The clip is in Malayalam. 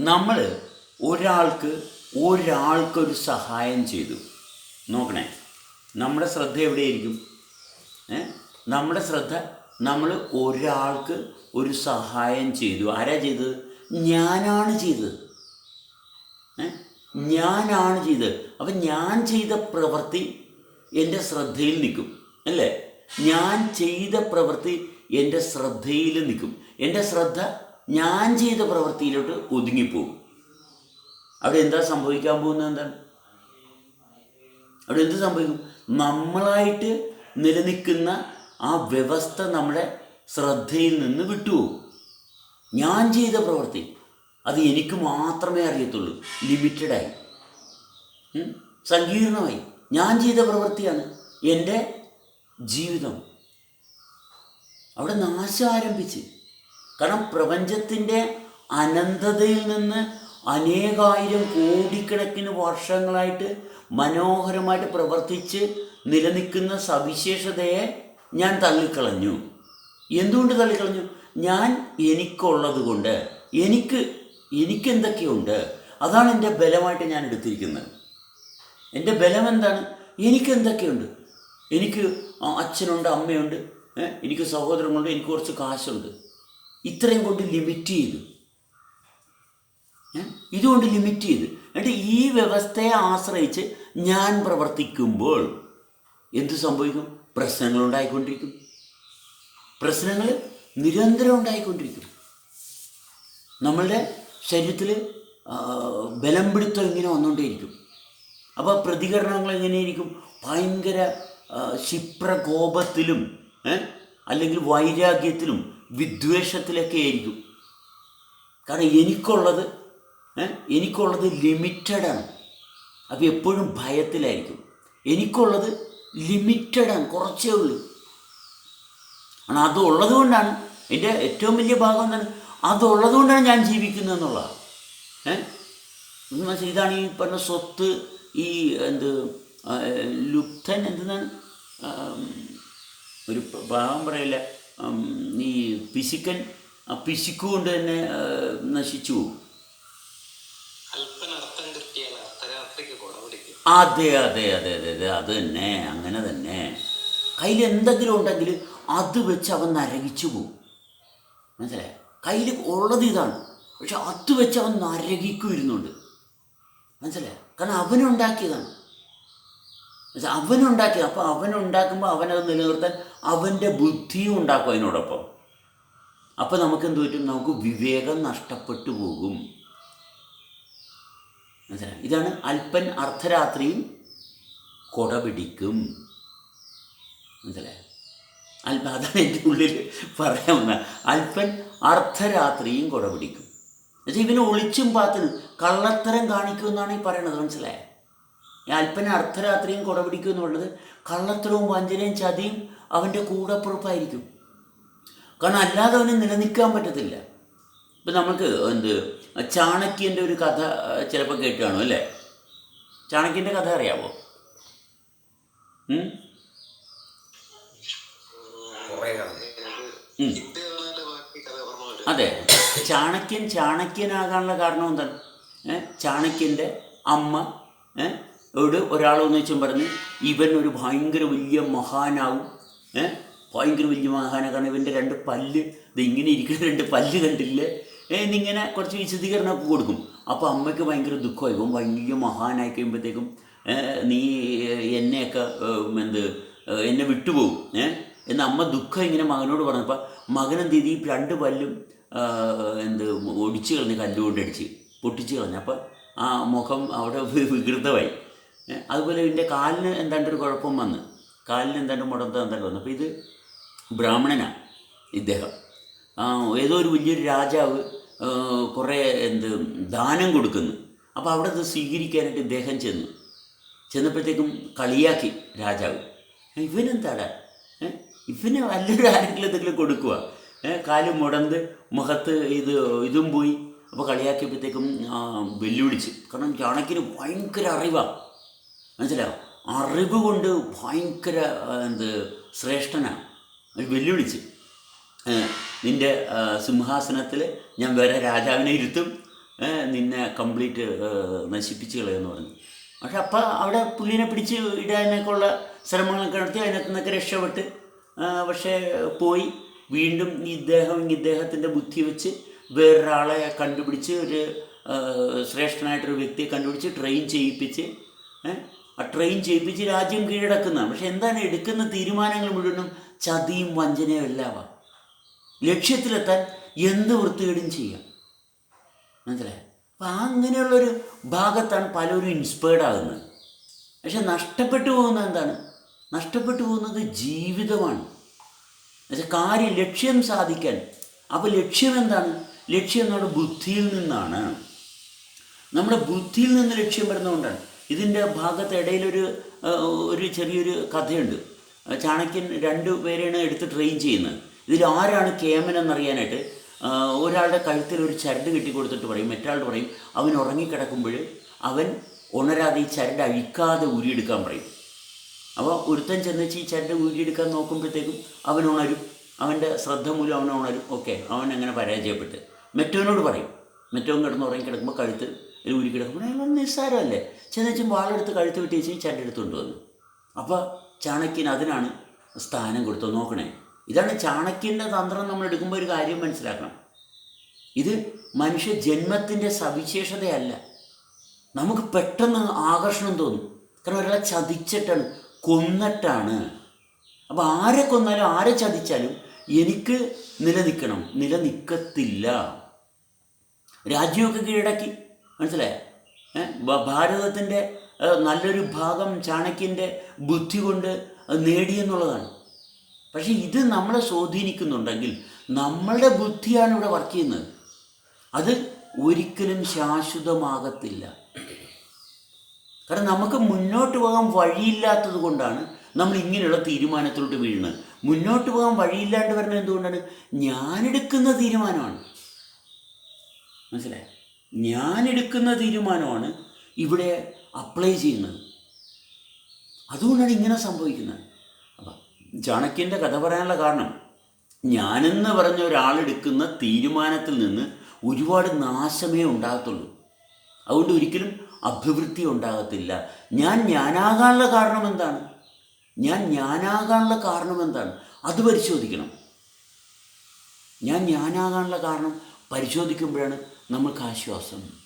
നമ്മൾ ഒരാൾക്ക് ഒരാൾക്കൊരു സഹായം ചെയ്തു. നോക്കണേ. നമ്മുടെ ശ്രദ്ധ എവിടെയായിരിക്കും? നമ്മുടെ ശ്രദ്ധ നമ്മൾ ഒരാൾക്ക് ഒരു സഹായം ചെയ്തു. ആരാ ചെയ്തത്? ഞാനാണ് ചെയ്തത്? ഞാനാണ് ചെയ്തത്. അപ്പം ഞാൻ ചെയ്ത പ്രവൃത്തി എന്റെ ശ്രദ്ധയിൽ നിൽക്കും. അല്ലേ? ഞാൻ ചെയ്ത പ്രവൃത്തി എന്റെ ശ്രദ്ധയിൽ നിൽക്കും. എന്റെ ശ്രദ്ധ ഞാൻ ചെയ്ത പ്രവൃത്തിയിലോട്ട് ഒതുങ്ങിപ്പോകും. അവിടെ എന്താ സംഭവിക്കാൻ പോകുന്നത് എന്താണ്? അവിടെ എന്ത് സംഭവിക്കും? നമ്മളായിട്ട് നിലനിൽക്കുന്ന ആ വ്യവസ്ഥ നമ്മുടെ ശ്രദ്ധയിൽ നിന്ന് വിട്ടുപോകും. ഞാൻ ചെയ്ത പ്രവൃത്തി അത് എനിക്ക് മാത്രമേ അറിയത്തുള്ളൂ. ലിമിറ്റഡായി? സങ്കീർണമായി. ഞാൻ ചെയ്ത പ്രവൃത്തിയാണ് എന്റെ ജീവിതം. അവിടെ നാശം ആരംഭിച്ച് കാരണം പ്രപഞ്ചത്തിന്റെ അനന്തതയിൽ നിന്ന് അനേകായിരം കോടിക്കണക്കിന് വർഷങ്ങളായിട്ട് മനോഹരമായിട്ട് പ്രവർത്തിച്ച് നിലനിൽക്കുന്ന സവിശേഷതയെ ഞാൻ തള്ളിക്കളഞ്ഞു. എന്തുകൊണ്ട് തള്ളിക്കളഞ്ഞു? ഞാൻ എനിക്കുള്ളത് കൊണ്ട് എനിക്ക് എനിക്കെന്തൊക്കെയുണ്ട്? അതാണ് എന്റെ ബലമായിട്ട് ഞാൻ എടുത്തിരിക്കുന്നത്. എന്റെ ബലം എന്താണ് എനിക്കെന്തൊക്കെയുണ്ട്? എനിക്ക് അച്ഛനുണ്ട് അമ്മയുണ്ട് എനിക്ക് സഹോദരങ്ങളുണ്ട് എനിക്ക് കുറച്ച് കാശുണ്ട്. ഇത്രയും കൊണ്ട് ലിമിറ്റ് ചെയ്തു. ഇതുകൊണ്ട് ലിമിറ്റ് ചെയ്ത്. എന്നിട്ട് ഈ വ്യവസ്ഥയെ ആശ്രയിച്ച് ഞാൻ പ്രവർത്തിക്കുമ്പോൾ എന്ത് സംഭവിക്കും? പ്രശ്നങ്ങൾ ഉണ്ടായിക്കൊണ്ടിരിക്കും. പ്രശ്നങ്ങൾ നിരന്തരം ഉണ്ടായിക്കൊണ്ടിരിക്കും. നമ്മളുടെ ശരീരത്തിൽ ബലം പിടുത്തം ഇങ്ങനെ വന്നുകൊണ്ടേയിരിക്കും അപ്പോൾ പ്രതികരണങ്ങൾ എങ്ങനെയായിരിക്കും ഭയങ്കര ക്ഷിപ്രകോപത്തിലും അല്ലെങ്കിൽ വൈരാഗ്യത്തിലും വിദ്വേഷത്തിലൊക്കെ ആയിരിക്കും കാരണം എനിക്കുള്ളത് എനിക്കുള്ളത് ലിമിറ്റഡാണ്. അപ്പോൾ എപ്പോഴും ഭയത്തിലായിരിക്കും. എനിക്കുള്ളത് ലിമിറ്റഡാണ് കുറച്ചേ ഉള്ളൂ. ആണ് അതുള്ളത് കൊണ്ടാണ് എന്റെ ഏറ്റവും വലിയ ഭാഗം എന്താണ്? അതുള്ളത് കൊണ്ടാണ് ഞാൻ ജീവിക്കുന്നത് എന്നുള്ളതാണ്. ഏഹ് ഇതാണ് ഈ പറഞ്ഞ സ്വത്ത് ഈ എന്ത് ലുപ്തൻ എന്തെന്നാണ്? ഒരു ഭാഗം പറയില്ല. ഈ പിശുക്കൻ ആ പിശുക്കുകൊണ്ട് തന്നെ നശിച്ചു പോകും. അതെ അതെ അതെ അതെ അതെ അത് തന്നെ അങ്ങനെ തന്നെ. കയ്യിൽ എന്തെങ്കിലും ഉണ്ടെങ്കിൽ അത് വെച്ച് അവൻ നരകിച്ചു പോകും. മനസ്സിലായ? കയ്യിൽ ഉള്ളത് ഇതാണ്. പക്ഷെ അത് വെച്ച് അവൻ നരകിക്കും ഇരുന്നുണ്ട് മനസ്സിലായ? കാരണം അവനുണ്ടാക്കിയതാണ് അവനുണ്ടാക്കിയത് അപ്പോൾ അവനുണ്ടാക്കുമ്പോൾ അവനത് നിലനിർത്താൻ അവന്റെ ബുദ്ധിയും ഉണ്ടാക്കും അതിനോടൊപ്പം. നമുക്ക് എന്ത് പറ്റും? നമുക്ക് വിവേകം നഷ്ടപ്പെട്ടു പോകും. മനസ്സിലായി? ഇതാണ് അല്പൻ അർദ്ധരാത്രിയും കൊട പിടിക്കും. മനസ്സിലായി? അല്പ അതാണ് എന്റെ ഉള്ളിൽ പറയാവുന്ന അല്പൻ അർദ്ധരാത്രിയും കൊട പിടിക്കും. എന്നുവെച്ചാൽ ഇവനെ ഒളിച്ചും പാത്തിൽ കള്ളത്തരം കാണിക്കും എന്നാണ് ഈ പറയണത്. മനസ്സിലായേ? ഈ അല്പന അർദ്ധരാത്രിയും കൊട പിടിക്കും എന്നുള്ളത് കള്ളത്തരവും വഞ്ചനയും ചതിയും അവന്റെ കൂടപ്പുറപ്പായിരിക്കും കാരണം അല്ലാതെ അവന് നിലനിൽക്കാൻ പറ്റത്തില്ല. ഇപ്പം നമുക്ക് എന്ത് ചാണക്യന്റെ ഒരു കഥ ചിലപ്പോൾ കേട്ട് കാണും അല്ലേ? ചാണക്യന്റെ കഥ കഥ. അതെ. ചാണക്യൻ ചാണക്യനാകാനുള്ള കാരണം എന്താണ്? ചാണക്യന്റെ അമ്മ ഏ ഒരാളൊന്നിച്ചും പറഞ്ഞ് ഇവൻ ഒരു ഭയങ്കര വലിയ മഹാനാവും. ഏ? ഭയങ്കര വലിയ മഹാനാ കാരണം ഇവന്റെ രണ്ട് പല്ല് ഇത് ഇങ്ങനെ ഇരിക്കുന്ന രണ്ട് പല്ല് കണ്ടില്ലേ? ഏ എന്നിങ്ങനെ കുറച്ച് വിശദീകരണമൊക്കെ കൊടുക്കും. അപ്പോൾ അമ്മയ്ക്ക് ഭയങ്കര ദുഃഖമായി. ഇവൻ വലിയ മഹാനായി കഴിയുമ്പോഴത്തേക്കും നീ എന്നെയൊക്കെ എന്ത് എന്നെ വിട്ടുപോകും. ഏ എന്ന് അമ്മ ദുഃഖം ഇങ്ങനെ മകനോട് പറഞ്ഞപ്പോൾ മകൻ എന്ത് ചെയ്തു? ഈ രണ്ട് പല്ലും എന്ത് ഒടിച്ച് കളഞ്ഞ് കല്ലുകൊണ്ട് അടിച്ച് പൊട്ടിച്ച് കളഞ്ഞു. അപ്പോൾ ആ മുഖം അവിടെ വികൃതമായി. അതുപോലെ ഇതിന്റെ കാലിന് എന്താണ്ട് ഒരു കുഴപ്പം വന്ന്. കാലിന് എന്താണ്ട് മുടന്ത എന്താണ്ട് വന്നു. അപ്പോൾ ഇത് ബ്രാഹ്മണനാണ് ഇദ്ദേഹം. ഏതോ ഒരു വലിയൊരു രാജാവ് കുറേ എന്ത് ദാനം കൊടുക്കുന്നു. അപ്പോൾ അവിടെ അത് സ്വീകരിക്കാനായിട്ട് ഇദ്ദേഹം ചെന്നു. ചെന്നപ്പോഴത്തേക്കും കളിയാക്കി രാജാവ്. ഇവനെന്താടാ? ഇവന് നല്ലൊരു ആരെങ്കിലും എന്തെങ്കിലും കൊടുക്കുക കാൽ മുടന്ത് മുഖത്ത് ഇത് ഇതും പോയി. അപ്പോൾ കളിയാക്കിയപ്പോഴത്തേക്കും വെല്ലുവിളിച്ച്. കാരണം ചാണക്കിന് ഭയങ്കര അറിവാണ് മനസ്സിലായോ? അറിവ് കൊണ്ട് ഭയങ്കര എന്ത് ശ്രേഷ്ഠനാണ്. വെല്ലുവിളിച്ച്. നിന്റെ സിംഹാസനത്തിൽ ഞാൻ വേറെ രാജാവിനെ ഇരുത്തും. നിന്നെ കംപ്ലീറ്റ് നശിപ്പിച്ച് കളയെന്ന് പറഞ്ഞു. പക്ഷെ അപ്പം അവിടെ പുള്ളിനെ പിടിച്ച് ഇടാനൊക്കെയുള്ള ശ്രമങ്ങളൊക്കെ നടത്തി അതിനകത്ത് നിന്നൊക്കെ രക്ഷപ്പെട്ട് പക്ഷേ പോയി. വീണ്ടും ഇദ്ദേഹം ഇദ്ദേഹത്തിന്റെ ബുദ്ധി വെച്ച് വേറൊരാളെ കണ്ടുപിടിച്ച് ഒരു ശ്രേഷ്ഠനായിട്ടൊരു വ്യക്തിയെ കണ്ടുപിടിച്ച് ട്രെയിൻ ചെയ്യിപ്പിച്ച് ആ ട്രെയിൻ ചെയ്യിപ്പിച്ച് രാജ്യം കീഴടക്കുന്നതാണ് പക്ഷെ എന്താണ് എടുക്കുന്ന തീരുമാനങ്ങൾ മുഴുവനും? ചതിയും വഞ്ചനയും എല്ലാമാണ് ലക്ഷ്യത്തിലെത്താൻ എന്ത് വൃത്തികേടും ചെയ്യാം. മനസ്സിലായോ? അപ്പം അങ്ങനെയുള്ളൊരു ഭാഗത്താണ് പലരും ഇൻസ്പയർഡ് ആകുന്നത്. പക്ഷെ നഷ്ടപ്പെട്ടു പോകുന്നത് എന്താണ്? നഷ്ടപ്പെട്ടു പോകുന്നത് ജീവിതമാണ്. എന്നുവെച്ചാൽ കാര്യം ലക്ഷ്യം സാധിക്കാൻ. അപ്പോൾ ലക്ഷ്യം എന്താണ്? ലക്ഷ്യം നമ്മുടെ ബുദ്ധിയിൽ നിന്നാണ്. നമ്മുടെ ബുദ്ധിയിൽ നിന്ന് ലക്ഷ്യം വരുന്നതുകൊണ്ടാണ്. ഇതിന്റെ ഭാഗത്ത് ഇടയിലൊരു ഒരു ചെറിയൊരു കഥയുണ്ട്. ചാണക്യൻ രണ്ട് പേരെയാണ് എടുത്ത് ട്രെയിൻ ചെയ്യുന്നത്. ഇതിൽ ആരാണ് കേമൻ എന്നറിയാനായിട്ട് ഒരാളുടെ കഴുത്തിൽ ഒരു ചരട് കെട്ടി കൊടുത്തിട്ട് പറയും മറ്റാളുടെ പറയും അവൻ ഉറങ്ങിക്കിടക്കുമ്പോൾ അവൻ ഉണരാതെ ഈ ചരട് അഴിക്കാതെ ഊരിയെടുക്കാൻ പറയും. അപ്പോൾ ഒരുത്തൻ ചെന്നിച്ച് ഈ ചരട് ഊരിയെടുക്കാൻ നോക്കുമ്പോഴത്തേക്കും അവൻ ഉണരും. അവന്റെ ശ്രദ്ധ മൂലം അവൻ ഉണരും. ഓക്കെ അവൻ അങ്ങനെ പരാജയപ്പെട്ട്. മറ്റവനോട് പറയും. മറ്റവൻ കിടന്ന് ഉറങ്ങി കിടക്കുമ്പോൾ കഴുത്ത് ഊരി കിടക്കുമ്പോൾ അയാൾ നിസ്സാരമല്ലേ? ചെന്നുവെച്ചും വാളെടുത്ത് കഴുത്ത് വെട്ടി വെച്ച് ചരട് എടുത്തുകൊണ്ട് വന്നു അപ്പോൾ ചാണക്യൻ അതിനാണ് സ്ഥാനം കൊടുത്തത്. നോക്കണേ ഇതാണ് ചാണക്യന്റെ തന്ത്രം നമ്മൾ എടുക്കുമ്പോൾ ഒരു കാര്യം മനസ്സിലാക്കണം. ഇത് മനുഷ്യ ജന്മത്തിന്റെ സവിശേഷതയല്ല. നമുക്ക് പെട്ടെന്ന് ആകർഷണം തോന്നും. കാരണം ഒരാളെ ചതിച്ചിട്ടാണ് കൊന്നിട്ടാണ്. അപ്പോൾ ആരെ കൊന്നാലും ആരെ ചതിച്ചാലും എനിക്ക് നിലനിൽക്കണം. നിലനിൽക്കത്തില്ല. രാജ്യമൊക്കെ കീഴടക്കി. മനസ്സിലായോ? ഭാരതത്തിന്റെ നല്ലൊരു ഭാഗം ചാണക്യന്റെ ബുദ്ധി കൊണ്ട് നേടിയെന്നുള്ളതാണ് പക്ഷേ ഇത് നമ്മളെ സ്വാധീനിക്കുന്നുണ്ടെങ്കിൽ നമ്മളുടെ ബുദ്ധിയാണ് ഇവിടെ വർക്ക് ചെയ്യുന്നത്. അത് ഒരിക്കലും ശാശ്വതമാകത്തില്ല. കാരണം നമുക്ക് മുന്നോട്ട് പോകാൻ വഴിയില്ലാത്തത് കൊണ്ടാണ് നമ്മൾ ഇങ്ങനെയുള്ള തീരുമാനത്തിലോട്ട് വീഴുന്നത്. മുന്നോട്ട് പോകാൻ വഴിയില്ലാണ്ട് വരുന്നത് എന്തുകൊണ്ടാണ്? ഞാനെടുക്കുന്ന തീരുമാനമാണ്. മനസ്സിലായോ? ഞാനെടുക്കുന്ന തീരുമാനമാണ് ഇവിടെ അപ്ലൈ ചെയ്യുന്നത്. അതുകൊണ്ടാണ് ഇങ്ങനെ സംഭവിക്കുന്നത്. അപ്പം ചാണക്യന്റെ കഥ പറയാനുള്ള കാരണം ഞാനെന്ന് പറഞ്ഞ ഒരാളെടുക്കുന്ന തീരുമാനത്തിൽ നിന്ന് ഒരുപാട് നാശമേ ഉണ്ടാകത്തുള്ളൂ. അതുകൊണ്ട് ഒരിക്കലും അഭിവൃദ്ധി ഉണ്ടാകത്തില്ല. ഞാൻ ഞാനാകാനുള്ള കാരണം എന്താണ്? ഞാൻ ഞാനാകാനുള്ള കാരണം എന്താണ്? അത് പരിശോധിക്കണം. ഞാൻ ഞാനാകാനുള്ള കാരണം പരിശോധിക്കുമ്പോഴാണ് നമ്മൾക്ക് ആശ്വാസം.